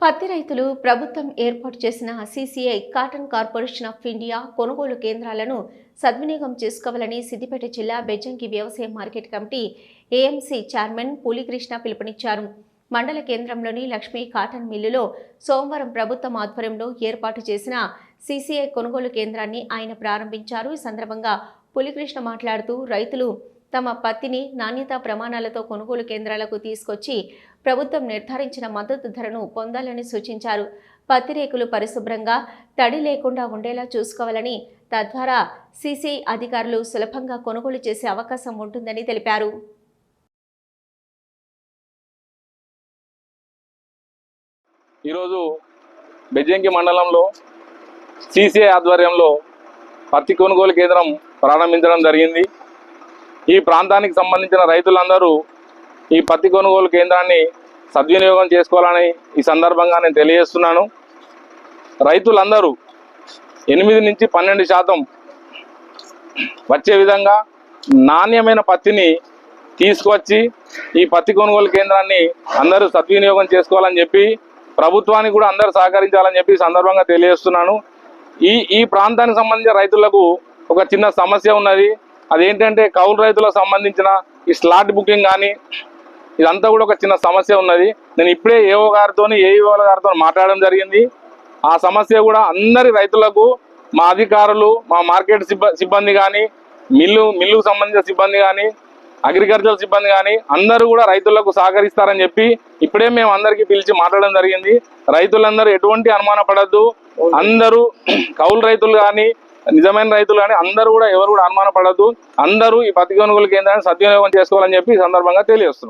పత్తి రైతులు ప్రభుత్వం ఏర్పాటు చేసిన CCI cotton corporation of India కొనుగోలు కేంద్రాలను సద్వినియోగం చేసుకోవాలని సిద్దిపేట జిల్లా బెజ్జంకి వ్యవసాయ market committee AMC chairman Pulikrishna పిలుపునిచ్చారు. మండల కేంద్రంలోని లక్ష్మీ కాటన్ మిల్లులో సోమవారం ప్రభుత్వం ఆధ్వర్యంలో ఏర్పాటు చేసిన సీసీఐ కొనుగోలు కేంద్రాన్ని ఆయన ప్రారంభించారు. ఈ సందర్భంగా పులికృష్ణ మాట్లాడుతూ రైతులు తమ పత్తిని నాణ్యతా ప్రమాణాలతో కొనుగోలు కేంద్రాలకు తీసుకొచ్చి ప్రభుత్వం నిర్ధారించిన మద్దతు ధరను పొందాలని సూచించారు. పత్తి రేకులు పరిశుభ్రంగా తడి లేకుండా ఉండేలా చూసుకోవాలని తద్వారా సీసీఐ అధికారులు సులభంగా కొనుగోలు చేసే అవకాశం ఉంటుందని తెలిపారు. ఈరోజు బెజ్జంకి మండలంలో సిసిఐ ఆధ్వర్యంలో పత్తి కొనుగోలు కేంద్రం ప్రారంభించడం జరిగింది. ఈ ప్రాంతానికి సంబంధించిన రైతులందరూ ఈ పత్తి కొనుగోలు కేంద్రాన్ని సద్వినియోగం చేసుకోవాలని ఈ సందర్భంగా నేను తెలియజేస్తున్నాను. రైతులందరూ ఎనిమిది నుంచి పన్నెండు శాతం వచ్చే విధంగా నాణ్యమైన పత్తిని తీసుకొచ్చి ఈ పత్తి కొనుగోలు కేంద్రాన్ని అందరూ సద్వినియోగం చేసుకోవాలని చెప్పి ప్రభుత్వానికి కూడా అందరూ సహకరించాలని చెప్పి సందర్భంగా తెలియజేస్తున్నాను. ఈ ఈ ప్రాంతానికి సంబంధించిన రైతులకు ఒక చిన్న సమస్య ఉన్నది. అదేంటంటే కౌలు రైతులకు సంబంధించిన ఈ స్లాట్ బుకింగ్ కానీ ఇదంతా కూడా ఒక చిన్న సమస్య ఉన్నది. నేను ఇప్పుడే ఏఓ గారితో ఏఈఓ గారితో మాట్లాడడం జరిగింది. ఆ సమస్య కూడా అందరి రైతులకు మా అధికారులు మా మార్కెట్ సిబ్బ- సిబ్బంది కానీ మిల్లు మిల్లుకు సంబంధించిన సిబ్బంది కానీ అగ్రికల్చర్ సిబ్బంది కానీ అందరూ కూడా రైతులకు సహకరిస్తారని చెప్పి ఇప్పుడే మేము అందరికీ పిలిచి మాట్లాడడం జరిగింది. రైతులందరూ ఎటువంటి అనుమాన పడద్దు. అందరూ కౌలు రైతులు కానీ నిజమైన రైతులు కానీ అందరూ కూడా ఎవరు కూడా అనుమానపడద్దు. అందరూ ఈ పత్తి కొనుగోలు కేంద్రాన్ని సద్వినియోగం చేసుకోవాలని చెప్పి ఈ సందర్భంగా తెలియజేస్తున్నాం.